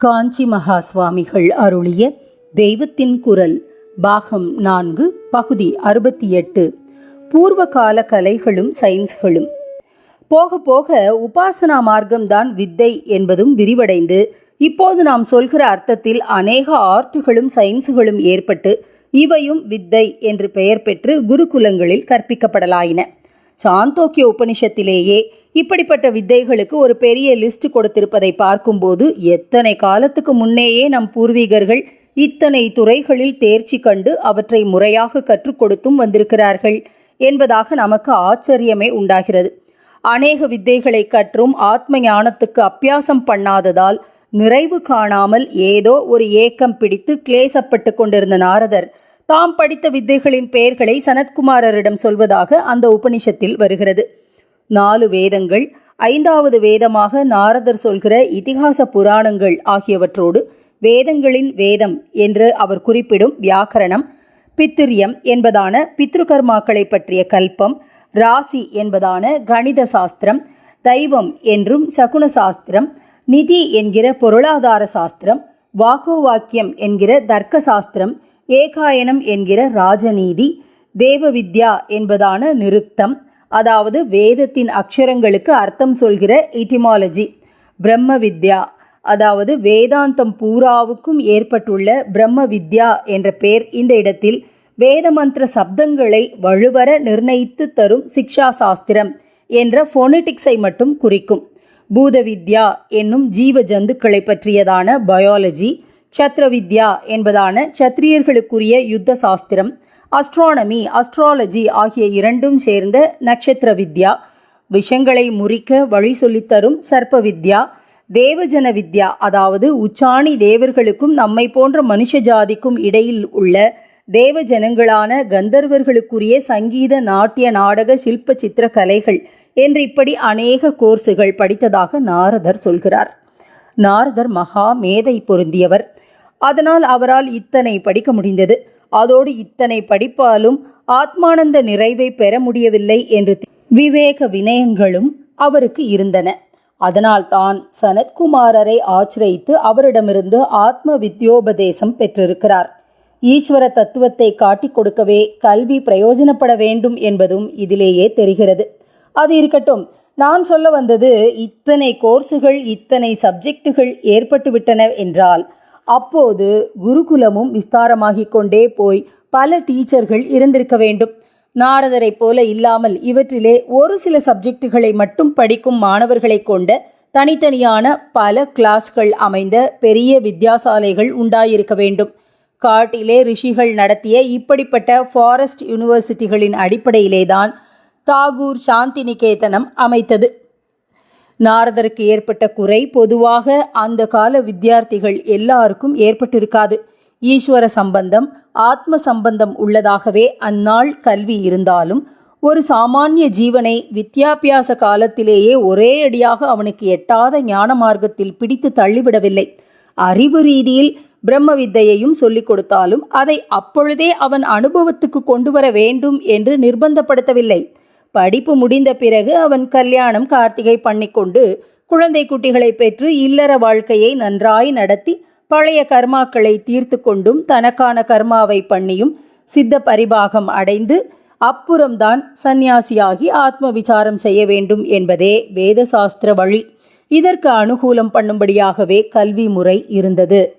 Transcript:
காஞ்சி மகா சுவாமிகள் அருளிய தெய்வத்தின் குரல் பாகம் நான்கு பகுதி அறுபத்தி எட்டு பூர்வகால கலைகளும் சயின்ஸ்களும். போக போக உபாசனா மார்க்கம்தான் வித்தை என்பதும் விரிவடைந்து இப்போது நாம் சொல்கிற அர்த்தத்தில் அநேக ஆர்ட்டுகளும் சயின்ஸுகளும் ஏற்பட்டு இவையும் வித்தை என்று பெயர் பெற்று குருகுலங்களில் கற்பிக்கப்படலாயின. சாந்தோக்கிய உபனிஷத்திலேயே இப்படிப்பட்ட வித்தைகளுக்கு ஒரு பெரிய லிஸ்ட் கொடுத்திருப்பதை பார்க்கும்போது எத்தனை காலத்துக்கு முன்னேயே நம் பூர்வீகர்கள் இத்தனை துறைகளில் தேர்ச்சி கண்டு அவற்றை முறையாக கற்றுக் கொடுத்தும் வந்திருக்கிறார்கள் என்பதாக நமக்கு ஆச்சரியமே உண்டாகிறது. அநேக வித்தைகளை கற்றும் ஆத்ம ஞானத்துக்கு அப்பியாசம் பண்ணாததால் நிறைவு காணாமல் ஏதோ ஒரு ஏக்கம் பிடித்து கிளேசப்பட்டு கொண்டிருந்த நாரதர் தாம் படித்த வித்தைகளின் பெயர்களை சனத்குமாரரிடம் சொல்வதாக அந்த உபனிஷத்தில் வருகிறது. நாலு வேதங்கள் ஐந்தாவது வேதமாக நாரதர் சொல்கிற இதிகாச புராணங்கள் ஆகியவற்றோடு வேதங்களின் வேதம் என்று அவர் குறிப்பிடும் வியாக்கரணம் பித்திரியம் என்பதான பித்ருகர்மாக்களை பற்றிய கல்பம் ராசி என்பதான கணித சாஸ்திரம் தெய்வம் என்றும் சகுன சாஸ்திரம் நிதி என்கிற பொருளாதார சாஸ்திரம் வாக்குவாக்கியம் என்கிற தர்க்க சாஸ்திரம் ஏகாயனம் என்கிற ராஜநீதி தேவ வித்யா என்பதான நிறுத்தம் அதாவது வேதத்தின் அக்ஷரங்களுக்கு அர்த்தம் சொல்கிற இட்டிமாலஜி பிரம்ம வித்யா அதாவது வேதாந்தம் பூராவுக்கும் ஏற்பட்டுள்ள பிரம்ம வித்யா என்ற பெயர் இந்த இடத்தில் வேதமந்திர சப்தங்களை வலுவர நிர்ணயித்து தரும் சிக்ஷா சாஸ்திரம் என்ற ஃபோனெட்டிக்ஸை மட்டும் குறிக்கும். பூத வித்யா என்னும் ஜீவ ஜந்துக்களை பற்றியதான பயாலஜி சத்ர வித்யா என்பதான சத்திரியர்களுக்குரிய யுத்த சாஸ்திரம் அஸ்ட்ரானமி அஸ்ட்ராலஜி ஆகிய இரண்டும் சேர்ந்த நட்சத்திர வித்யா. விஷங்களை முறிக்க வழி சொல்லித்தரும் சர்ப்ப வித்யா. தேவஜன வித்யா அதாவது உச்சாணி தேவர்களுக்கும் நம்மை போன்ற மனுஷ ஜாதிக்கும் இடையில் உள்ள தேவஜனங்களான கந்தர்வர்களுக்குரிய சங்கீத நாட்டிய நாடக சில்ப சித்திர கலைகள் என்று இப்படி அநேக கோர்ஸுகள் படித்ததாக நாரதர் சொல்கிறார். நாரதர் மகா மேதை பொருந்தியவர். அதனால் அவரால் இத்தனை படிக்க முடிந்தது. அதோடு இத்தனை படிப்பாலும் ஆத்மானந்த நிறைவை பெற முடியவில்லை என்று விவேக வினயங்களும் அவருக்கு இருந்தன. அதனால் தான் சனத்குமாரரை ஆச்சரித்து அவரிடமிருந்து ஆத்ம வித்யோபதேசம் பெற்றிருக்கிறார். ஈஸ்வர தத்துவத்தை காட்டிக் கொடுக்கவே கல்வி பிரயோஜனப்பட வேண்டும் என்பதும் இதிலேயே தெரிகிறது. அது இருக்கட்டும் நான் சொல்ல வந்தது இத்தனை கோர்ஸுகள் இத்தனை சப்ஜெக்டுகள் ஏற்பட்டுவிட்டன என்றால் அப்போது குருகுலமும் விஸ்தாரமாகிக் கொண்டே போய் பல டீச்சர்கள் இருந்திருக்க வேண்டும். நாரதரைப் போல இல்லாமல் இவற்றிலே ஒரு சில சப்ஜெக்டுகளை மட்டும் படிக்கும் மாணவர்களை கொண்ட தனித்தனியான பல கிளாஸ்கள் அமைந்த பெரிய வித்யாசாலைகள் உண்டாயிருக்க வேண்டும். காட்டிலே ரிஷிகள் நடத்திய இப்படிப்பட்ட ஃபாரஸ்ட் யூனிவர்சிட்டிகளின் அடிப்படையிலேதான் தாகூர் சாந்தி நிகேதனம் அமைத்தது. நாரதருக்கு ஏற்பட்ட குறை பொதுவாக அந்த கால வித்தியார்த்திகள் எல்லாருக்கும் ஏற்பட்டிருக்காது. ஈஸ்வர சம்பந்தம் ஆத்ம சம்பந்தம் உள்ளதாகவே அந்நாள் கல்வி இருந்தாலும் ஒரு சாமானிய ஜீவனை வித்யாபியாச காலத்திலேயே ஒரே அடியாக அவனுக்கு எட்டாத ஞான மார்க்கத்தில் பிடித்து தள்ளிவிடவில்லை. அறிவு ரீதியில் பிரம்ம வித்தையையும் சொல்லிக் கொடுத்தாலும் அதை அப்பொழுதே அவன் அனுபவத்துக்கு கொண்டு வர வேண்டும் என்று நிர்பந்தப்படுத்தவில்லை. படிப்பு முடிந்த பிறகு அவன் கல்யாணம் கார்த்திகை பண்ணிக்கொண்டு குழந்தை குட்டிகளை பெற்று இல்லற வாழ்க்கையை நன்றாய் நடத்தி பழைய கர்மாக்களை தீர்த்து கொண்டும் தனக்கான கர்மாவை பண்ணியும் சித்த பரிபாகம் அடைந்து அப்புறம்தான் சந்நியாசியாகி ஆத்ம விசாரம் செய்ய வேண்டும் என்பதே வேத சாஸ்திர வழி. இதற்கு அனுகூலம் பண்ணும்படியாகவே கல்வி முறை இருந்தது.